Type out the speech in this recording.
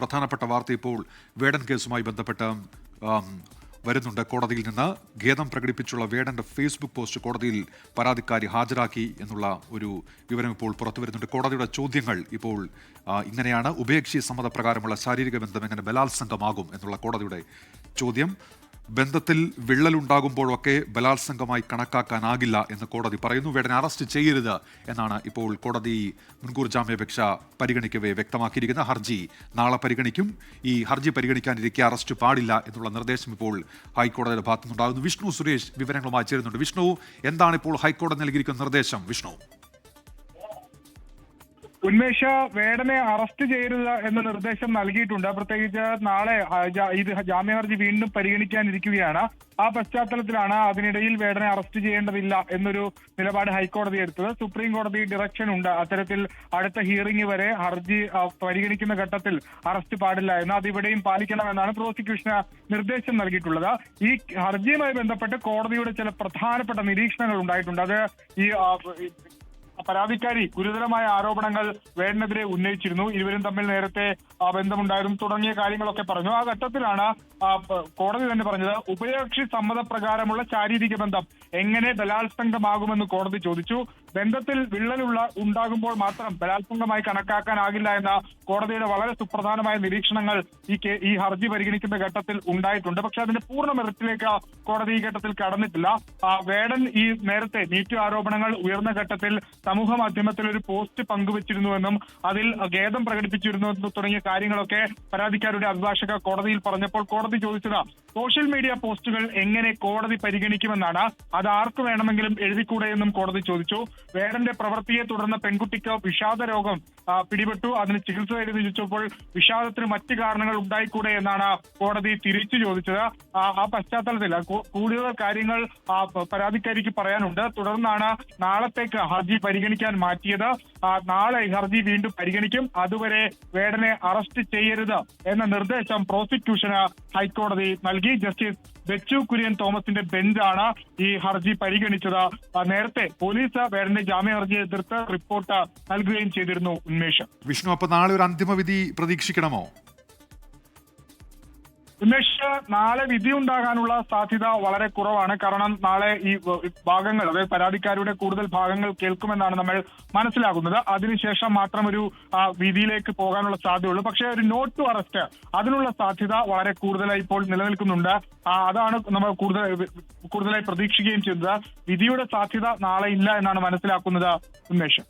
പ്രധാനപ്പെട്ട വാർത്ത ഇപ്പോൾ വേടൻ കേസുമായി ബന്ധപ്പെട്ട് വരുന്നുണ്ട്. കോടതിയിൽ നിന്ന് ഖേദം പ്രകടിപ്പിച്ചുള്ള വേടന്റെ ഫേസ്ബുക്ക് പോസ്റ്റ് കോടതിയിൽ പരാതിക്കാരി ഹാജരാക്കി എന്നുള്ള ഒരു വിവരം ഇപ്പോൾ പുറത്തു വരുന്നുണ്ട്. കോടതിയുടെ ചോദ്യങ്ങൾ ഇപ്പോൾ ഇങ്ങനെയാണ്. ഉഭയകക്ഷി സമ്മതപ്രകാരമുള്ള ശാരീരിക ബന്ധം എങ്ങനെ ബലാത്സംഗമാകും എന്നുള്ള കോടതിയുടെ ചോദ്യം. ബന്ധത്തിൽ വിള്ളലുണ്ടാകുമ്പോഴൊക്കെ ബലാത്സംഗമായി കണക്കാക്കാനാകില്ല എന്ന് കോടതി പറയുന്നു. വേടനെ അറസ്റ്റ് ചെയ്യരുത് എന്നാണ് ഇപ്പോൾ കോടതി മുൻകൂർ ജാമ്യാപേക്ഷ പരിഗണിക്കവേ വ്യക്തമാക്കിയിരിക്കുന്ന ഹർജി നാളെ പരിഗണിക്കും. ഈ ഹർജി പരിഗണിക്കാനിരിക്കെ അറസ്റ്റ് പാടില്ല എന്നുള്ള നിർദ്ദേശം ഇപ്പോൾ ഹൈക്കോടതിയുടെ ഭാഗത്തുനിന്നുണ്ടാകുന്നു. വിഷ്ണു സുരേഷ് വിവരങ്ങളുമായി ചേരുന്നുണ്ട്. വിഷ്ണു എന്താണ് ഇപ്പോൾ ഹൈക്കോടതി നൽകിയിരിക്കുന്ന നിർദ്ദേശം? വിഷ്ണു. ഉന്മേഷ വേടനെ അറസ്റ്റ് ചെയ്യരുത് എന്ന നിർദ്ദേശം നൽകിയിട്ടുണ്ട്. പ്രത്യേകിച്ച് നാളെ ഇത് ജാമ്യ ഹർജി വീണ്ടും പരിഗണിക്കാനിരിക്കുകയാണ്. ആ പശ്ചാത്തലത്തിലാണ് അതിനിടയിൽ വേടനെ അറസ്റ്റ് ചെയ്യേണ്ടതില്ല എന്നൊരു നിലപാട് ഹൈക്കോടതി എടുത്തത്. സുപ്രീം കോടതി ഡിറക്ഷൻ ഉണ്ട്. അത്തരത്തിൽ അടുത്ത ഹിയറിംഗ് വരെ ഹർജി പരിഗണിക്കുന്ന ഘട്ടത്തിൽ അറസ്റ്റ് പാടില്ല എന്ന് അതിവിടെയും പാലിക്കണമെന്നാണ് പ്രോസിക്യൂഷന് നിർദ്ദേശം നൽകിയിട്ടുള്ളത്. ഈ ഹർജിയുമായി ബന്ധപ്പെട്ട് കോടതിയുടെ ചില പ്രധാനപ്പെട്ട നിരീക്ഷണങ്ങൾ ഉണ്ടായിട്ടുണ്ട്. അത് ഈ പരാതിക്കാരി ഗുരുതരമായ ആരോപണങ്ങൾ വേടനെതിരെ ഉന്നയിച്ചിരുന്നു. ഇരുവരും തമ്മിൽ നേരത്തെ ബന്ധമുണ്ടായിരുന്നു. തുടങ്ങിയ കാര്യങ്ങളൊക്കെ പറഞ്ഞു. ആ ഘട്ടത്തിലാണ് കോടതി തന്നെ പറഞ്ഞത് ഉഭയകക്ഷി സമ്മതപ്രകാരമുള്ള ശാരീരിക ബന്ധം എങ്ങനെ ബലാത്സംഗമാകുമെന്ന് കോടതി ചോദിച്ചു. ബന്ധത്തിൽ വിള്ളലുള്ള ഉണ്ടാകുമ്പോൾ മാത്രം ബലാത്സംഗമായി കണക്കാക്കാനാകില്ല എന്ന കോടതിയുടെ വളരെ സുപ്രധാനമായ നിരീക്ഷണങ്ങൾ ഈ ഈ ഹർജി പരിഗണിക്കുന്ന ഘട്ടത്തിൽ ഉണ്ടായിട്ടുണ്ട്. പക്ഷെ അതിന്റെ പൂർണ മെറിറ്റിലേക്ക് കോടതി ഈ ഘട്ടത്തിൽ കടന്നിട്ടില്ല. വേടൻ ഈ നേരത്തെ നീറ്റ് ആരോപണങ്ങൾ ഉയർന്ന ഘട്ടത്തിൽ സമൂഹ മാധ്യമത്തിൽ ഒരു പോസ്റ്റ് പങ്കുവച്ചിരുന്നുവെന്നും അതിൽ ഖേദം പ്രകടിപ്പിച്ചിരുന്നു തുടങ്ങിയ കാര്യങ്ങളൊക്കെ പരാതിക്കാരുടെ അഭിഭാഷക കോടതിയിൽ പറഞ്ഞപ്പോൾ കോടതി ചോദിച്ചത് സോഷ്യൽ മീഡിയ പോസ്റ്റുകൾ എങ്ങനെ കോടതി പരിഗണിക്കുമെന്നാണ് അത് ആർക്ക് വേണമെങ്കിലും എഴുതിക്കൂടെ എന്നും കോടതി ചോദിച്ചു. വേടന്റെ പ്രവൃത്തിയെ തുടർന്ന് പെൺകുട്ടിക്ക് വിഷാദ രോഗം പിടിപെട്ടു. അതിന് ചികിത്സ ചോദിച്ചപ്പോൾ വിഷാദത്തിന് മറ്റു കാരണങ്ങൾ ഉണ്ടായിക്കൂടെ എന്നാണ് കോടതി തിരിച്ചു ചോദിച്ചത്. ആ പശ്ചാത്തലത്തിൽ കൂടുതൽ കാര്യങ്ങൾ പരാതിക്കാരിക്ക് പറയാനുണ്ട്. തുടർന്നാണ് നാളത്തേക്ക് ഹർജി പരിഗണിക്കാൻ മാറ്റിയത്. നാളെ ഹർജി വീണ്ടും പരിഗണിക്കും. അതുവരെ വേടനെ അറസ്റ്റ് ചെയ്യരുത് എന്ന നിർദ്ദേശം പ്രോസിക്യൂഷന് ഹൈക്കോടതി നൽകി. ജസ്റ്റിസ് ബെച്ചു കുര്യൻ തോമസിന്റെ ബെഞ്ചാണ് ഈ ഹർജി പരിഗണിച്ചത്. നേരത്തെ പോലീസ് വേടന്റെ ജാമ്യ ഹർജി എതിർത്ത് റിപ്പോർട്ട് നൽകുകയും ചെയ്തിരുന്നു ഉന്മേഷ്. വിഷ്ണു അപ്പൊ നാളെ ഒരു അന്തിമവിധി പ്രതീക്ഷിക്കണമോ? ഉന്മേഷ് നാളെ വിധി ഉണ്ടാകാനുള്ള സാധ്യത വളരെ കുറവാണ്. കാരണം നാളെ ഈ ഭാഗങ്ങൾ അതായത് പരാതിക്കാരുടെ കൂടുതൽ ഭാഗങ്ങൾ കേൾക്കുമെന്നാണ് നമ്മൾ മനസ്സിലാക്കുന്നത് അതിനുശേഷം മാത്രം ഒരു വിധിയിലേക്ക് പോകാനുള്ള സാധ്യതയുള്ളൂ. പക്ഷേ ഒരു നോട്ട് ടു അറസ്റ്റ് അതിനുള്ള സാധ്യത വളരെ കൂടുതലായി ഇപ്പോൾ നിലനിൽക്കുന്നുണ്ട്. അതാണ് നമ്മൾ കൂടുതൽ കൂടുതലായി പ്രതീക്ഷിക്കുകയും ചെയ്തത്. വിധിയുടെ സാധ്യത നാളെ ഇല്ല എന്നാണ് മനസ്സിലാക്കുന്നത് ഉന്മേഷ്